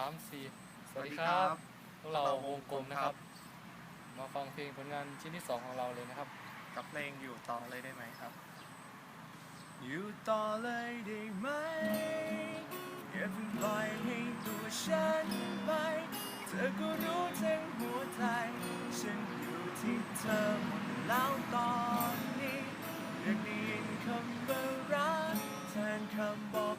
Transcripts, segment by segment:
ามสี่สวัสดีครับ พวกเราวงกลมนะครับ มาฟังเพลงผลงานชิ้นที่สองของเราเลยนะครับ กับเพลงอยู่ต่อเลยได้ไหมครับ อยู่ต่อเลยได้ไหมอย่าเพิ่งปล่อยให้ตัวฉันไป เธอก็รู้ทั้งหัวใจ ฉันอยู่ที่เธอหมดแล้วตอนนี้อยากได้ยินคำว่ารักแทนคำบอก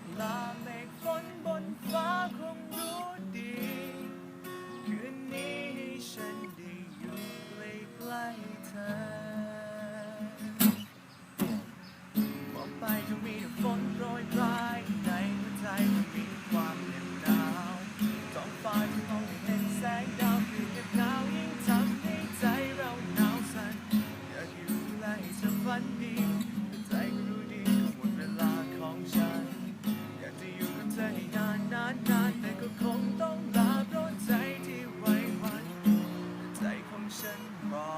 อ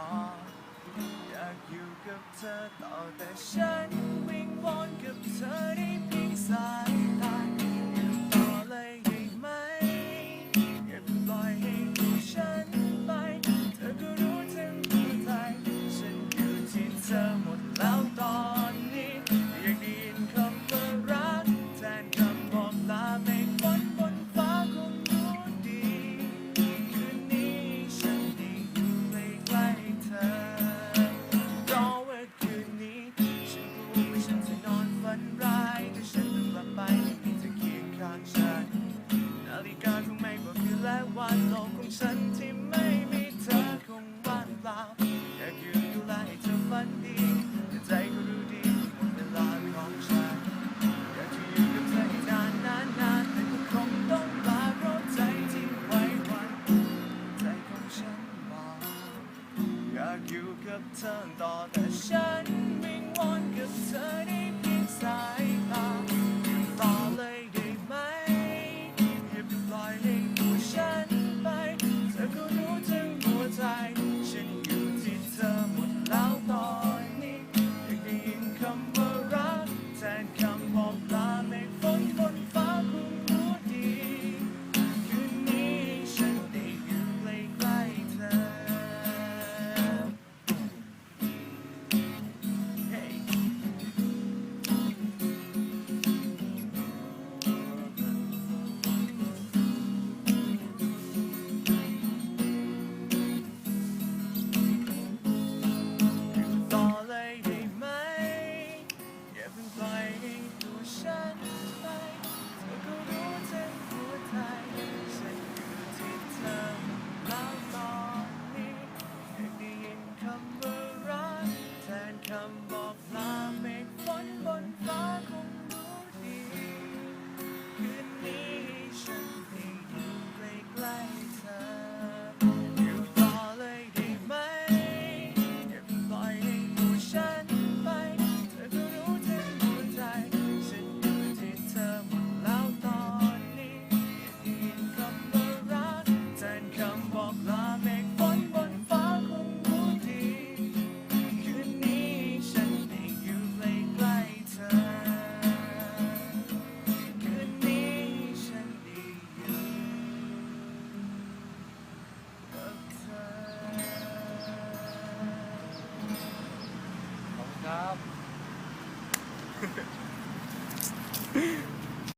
อยากอยู่กับเธอต่อแต่ฉันวิ่งวนกับเธอได้เพียงสาย แยืนอยู่ไล่เธอฝันดีแต่ใจก็รู้ดีหมดเวลาของฉัน อยากอยู่กับเธอให้นานนานนานแต่ก็คงต้องลาเราใจที่ไว้วันใจของฉันบอกอยากอยู่กับเธอต่อแต่ฉันวิ่งวอนกับเธอได้เพียงสายตา Okay.